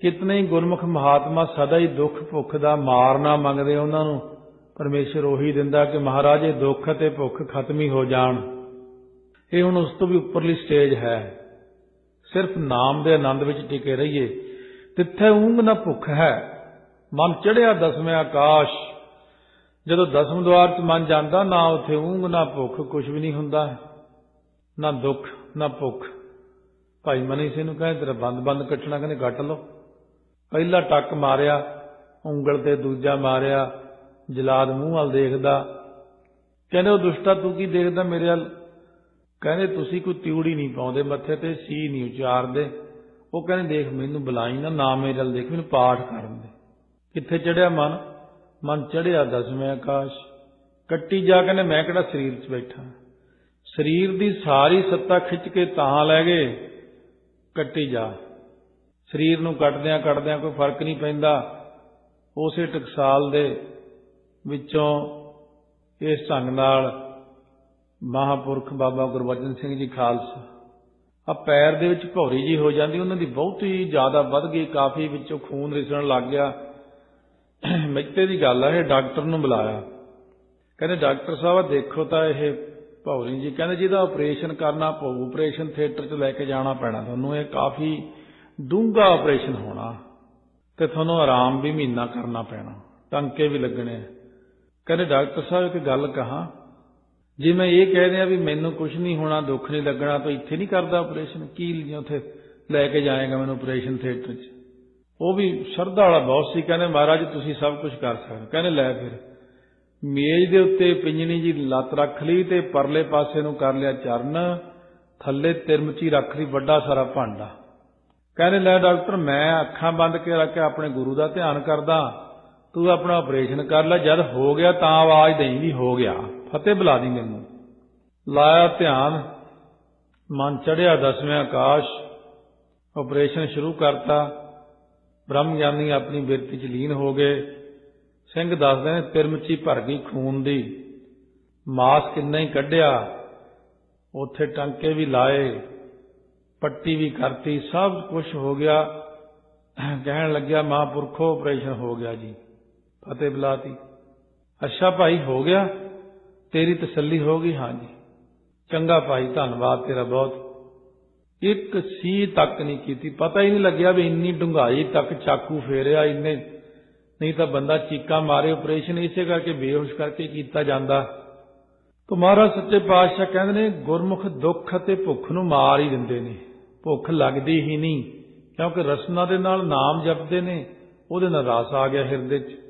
ਕਿਤਨੇ ਹੀ ਗੁਰਮੁਖ ਮਹਾਤਮਾ ਸਦਾ ਹੀ ਦੁੱਖ ਭੁੱਖ ਦਾ ਮਾਰਨਾ ਮੰਗਦੇ ਉਹਨਾਂ ਨੂੰ। ਪਰਮੇਸ਼ਰ ਉਹੀ ਦਿੰਦਾ ਕਿ ਮਹਾਰਾਜ ਇਹ ਦੁੱਖ ਅਤੇ ਭੁੱਖ ਖਤਮ ਹੀ ਹੋ ਜਾਣ। ਇਹ ਹੁਣ ਉਸ ਤੋਂ ਵੀ ਉੱਪਰਲੀ ਸਟੇਜ ਹੈ। ਸਿਰਫ ਨਾਮ ਦੇ ਆਨੰਦ ਵਿੱਚ ਟਿਕੇ ਰਹੀਏ। ਤਿੱਥੇ ਊਂਗ ਨਾ ਭੁੱਖ ਹੈ। ਮਨ ਚੜਿਆ ਦਸਵੇਂ ਆਕਾਸ਼। ਜਦੋਂ ਦਸਮ ਦਵਾਰ 'ਚ ਮਨ ਜਾਂਦਾ, ਨਾ ਉੱਥੇ ਊਂਗ, ਨਾ ਭੁੱਖ ਕੁਝ ਵੀ ਨਹੀਂ ਹੁੰਦਾ। ਨਾ ਦੁੱਖ, ਨਾ ਭੁੱਖ। ਭਾਈ ਮਨੀ ਸਿੰਘ ਨੂੰ ਕਹਿੰਦੇ ਤੇਰਾ ਬੰਦ ਬੰਦ ਕੱਟਣਾ ਕਹਿੰਦੇ ਕੱਟ ਲਓ। ਪਹਿਲਾ ਟੱਕ ਮਾਰਿਆ, ਉਂਗਲ ਤੇ ਦੂਜਾ ਮਾਰਿਆ, ਜਲਾਦ ਮੂੰਹ ਵੱਲ ਦੇਖਦਾ। ਕਹਿੰਦੇ, ਉਹ ਦੁਸ਼ਟਾ ਤੂੰ ਕੀ ਦੇਖਦਾ ਮੇਰੇ ਵੱਲ? ਕਹਿੰਦੇ, ਤੁਸੀਂ ਕੋਈ ਤਿਉੜੀ ਨਹੀਂ ਪਾਉਂਦੇ, ਮੱਥੇ ਤੇ ਸੀ ਨਹੀਂ ਉਚਾਰਦੇ। ਉਹ ਕਹਿੰਦੇ, ਦੇਖ, ਮੈਨੂੰ ਬੁਲਾਈ ਨਾ ਨਾ ਮੇਰੇ ਵੱਲ ਦੇਖ, ਮੈਨੂੰ ਪਾਠ ਕਰਨ ਦੇ। ਕਿੱਥੇ ਚੜਿਆ ਮਨ? ਮਨ ਚੜਿਆ ਦਸਵੇਂ ਆਕਾਸ਼ ਕੱਟੀ ਜਾ, ਕਹਿੰਦੇ, ਮੈਂ ਕਿਹੜਾ ਸਰੀਰ 'ਚ ਬੈਠਾ? ਸਰੀਰ ਦੀ ਸਾਰੀ ਸੱਤਾ ਖਿੱਚ ਕੇ ਤਾਂ ਲੈ ਗਏ। ਕੱਟੀ ਜਾ। ਸਰੀਰ ਨੂੰ ਕੱਟਦਿਆਂ ਕੱਟਦਿਆਂ ਕੋਈ ਫ਼ਰਕ ਨਹੀਂ ਪੈਂਦਾ, ਉਸੇ ਟਕਸਾਲ ਦੇ ਵਿੱਚੋਂ ਇਸ ਢੰਗ ਨਾਲ ਮਹਾਪੁਰਖ ਬਾਬਾ ਗੁਰਬਚਨ ਸਿੰਘ ਜੀ ਖਾਲਸਾ। ਆ ਪੈਰ ਦੇ ਵਿੱਚ ਭੌਰੀ ਜੀ ਹੋ ਜਾਂਦੀ, ਉਹਨਾਂ ਦੀ ਬਹੁਤੀ ਜ਼ਿਆਦਾ ਵੱਧ ਗਈ, ਕਾਫੀ ਵਿੱਚੋਂ ਖੂਨ ਰਿਸਣ ਲੱਗ ਗਿਆ। ਮਿੱਤੇ ਦੀ ਗੱਲ ਆ, ਇਹ ਡਾਕਟਰ ਨੂੰ ਬੁਲਾਇਆ। ਕਹਿੰਦੇ, ਡਾਕਟਰ ਸਾਹਿਬ ਦੇਖੋ ਤਾਂ ਇਹ ਭੌਰੀ ਜੀ ਕਹਿੰਦੇ ਜਿਹਦਾ ਆਪਰੇਸ਼ਨ ਕਰਨਾ ਪਊ, ਆਪਰੇਸ਼ਨ ਥੀਏਟਰ 'ਚ ਲੈ ਕੇ ਜਾਣਾ ਪੈਣਾ ਤੁਹਾਨੂੰ, ਇਹ ਕਾਫੀ ਡੂੰਘਾ ਆਪਰੇਸ਼ਨ ਹੋਣਾ ਤੇ ਤੁਹਾਨੂੰ ਆਰਾਮ ਵੀ ਮਹੀਨਾ ਕਰਨਾ ਪੈਣਾ। ਟੰਕੇ ਵੀ ਲੱਗਣੇ। ਕਹਿੰਦੇ ਡਾਕਟਰ ਸਾਹਿਬ, ਇੱਕ ਗੱਲ ਕਹਾ, ਜੇ ਮੈਂ ਇਹ ਕਹਿ ਦਿਆਂ ਵੀ ਮੈਨੂੰ ਕੁਝ ਨਹੀਂ ਹੋਣਾ, ਦੁੱਖ ਨਹੀਂ ਲੱਗਣਾ, ਤਾਂ ਇੱਥੇ ਨਹੀਂ ਕਰਦਾ ਆਪਰੇਸ਼ਨ, ਕੀ ਲਈ ਉੱਥੇ ਲੈ ਕੇ ਜਾਏਗਾ ਮੈਨੂੰ ਆਪਰੇਸ਼ਨ ਥੀਏਟਰ 'ਚ? ਉਹ ਵੀ ਸ਼ਰਧਾ ਵਾਲਾ ਬਹੁਤ ਸੀ, ਕਹਿੰਦੇ ਮਹਾਰਾਜ ਤੁਸੀਂ ਸਭ ਕੁਝ ਕਰ ਸਕਦੇ ਕਹਿੰਦੇ ਲੈ ਫਿਰ, ਮੇਜ਼ ਦੇ ਉੱਤੇ ਪਿੰਜਣੀ ਜੀ ਲੱਤ ਰੱਖ ਲਈ ਤੇ ਪਰਲੇ ਪਾਸੇ ਨੂੰ ਕਰ ਲਿਆ ਚਰਨ, ਥੱਲੇ ਤਿਰਮਚੀ ਰੱਖ ਲਈ, ਵੱਡਾ ਸਾਰਾ ਭਾਂਡਾ। ਕਹਿੰਦੇ, ਲੈ ਡਾਕਟਰ, ਮੈਂ ਅੱਖਾਂ ਬੰਦ ਕੇ ਰੱਖ ਕੇ ਆਪਣੇ ਗੁਰੂ ਦਾ ਧਿਆਨ ਕਰਦਾ। ਤੂੰ ਆਪਣਾ ਆਪਰੇਸ਼ਨ ਕਰ ਲੈ। ਜਦ ਹੋ ਗਿਆ ਤਾਂ ਆਵਾਜ਼ ਦੇਈ ਵੀ ਹੋ ਗਿਆ। ਫਤਿਹ ਬੁਲਾ ਦੀ ਮੈਨੂੰ। ਲਾਇਆ ਧਿਆਨ। ਮਨ ਚੜਿਆ ਦਸਵੇਂ ਆਕਾਸ਼। ਆਪਰੇਸ਼ਨ ਸ਼ੁਰੂ ਕਰਤਾ। ਬ੍ਰਹਮ ਗਿਆਨੀ ਆਪਣੀ ਬਿਰਤੀ ਚ ਲੀਨ ਹੋ ਗਏ। ਸਿੰਘ ਦੱਸਦੇ ਨੇ ਤਿਰਮਚੀ ਭਰ ਗਈ ਖੂਨ ਦੀ। ਮਾਸ ਕਿੰਨਾ ਹੀ ਕੱਢਿਆ। ਉੱਥੇ ਟਾਂਕੇ ਵੀ ਲਾਏ। ਪੱਟੀ ਵੀ ਕਰਤੀ, ਸਭ ਕੁਝ ਹੋ ਗਿਆ। ਕਹਿਣ ਲੱਗਿਆ, ਮਹਾਂਪੁਰਖੋ ਆਪਰੇਸ਼ਨ ਹੋ ਗਿਆ ਜੀ। ਫਤਿਹ ਬੁਲਾਤੀ। ਅੱਛਾ ਭਾਈ, ਹੋ ਗਿਆ। ਤੇਰੀ ਤਸੱਲੀ ਹੋ ਗਈ ਹਾਂਜੀ ਚੰਗਾ ਭਾਈ, ਧੰਨਵਾਦ ਤੇਰਾ ਬਹੁਤ। ਇੱਕ ਸੀ ਤੱਕ ਨਹੀਂ ਕੀਤੀ। ਪਤਾ ਹੀ ਨਹੀਂ ਲੱਗਿਆ ਵੀ ਇੰਨੀ ਡੁੰਗਾਈ ਤੱਕ ਚਾਕੂ ਫੇਰਿਆ, ਇੰਨੇ ਨਹੀਂ ਤਾਂ ਬੰਦਾ ਚੀਕਾ ਮਾਰੇ ਆਪਰੇਸ਼ਨ ਇਸੇ ਕਰਕੇ ਬੇਹੋਸ਼ ਕਰਕੇ ਕੀਤਾ ਜਾਂਦਾ। ਤਾਂ ਮਹਾਰਾਜ ਸੱਚੇ ਪਾਤਸ਼ਾਹ ਕਹਿੰਦੇ ਨੇ, ਗੁਰਮੁਖ ਦੁੱਖ ਅਤੇ ਭੁੱਖ ਨੂੰ ਮਾਰ ਹੀ ਦਿੰਦੇ ਨੇ। ਭੁੱਖ ਲੱਗਦੀ ਹੀ ਨਹੀਂ, ਕਿਉਂਕਿ ਰਸਨਾ ਦੇ ਨਾਲ ਨਾਮ ਜਪਦੇ ਨੇ, ਉਹਦੇ ਨਾਲ ਰਸ ਆ ਗਿਆ ਹਿਰਦੇ 'ਚ।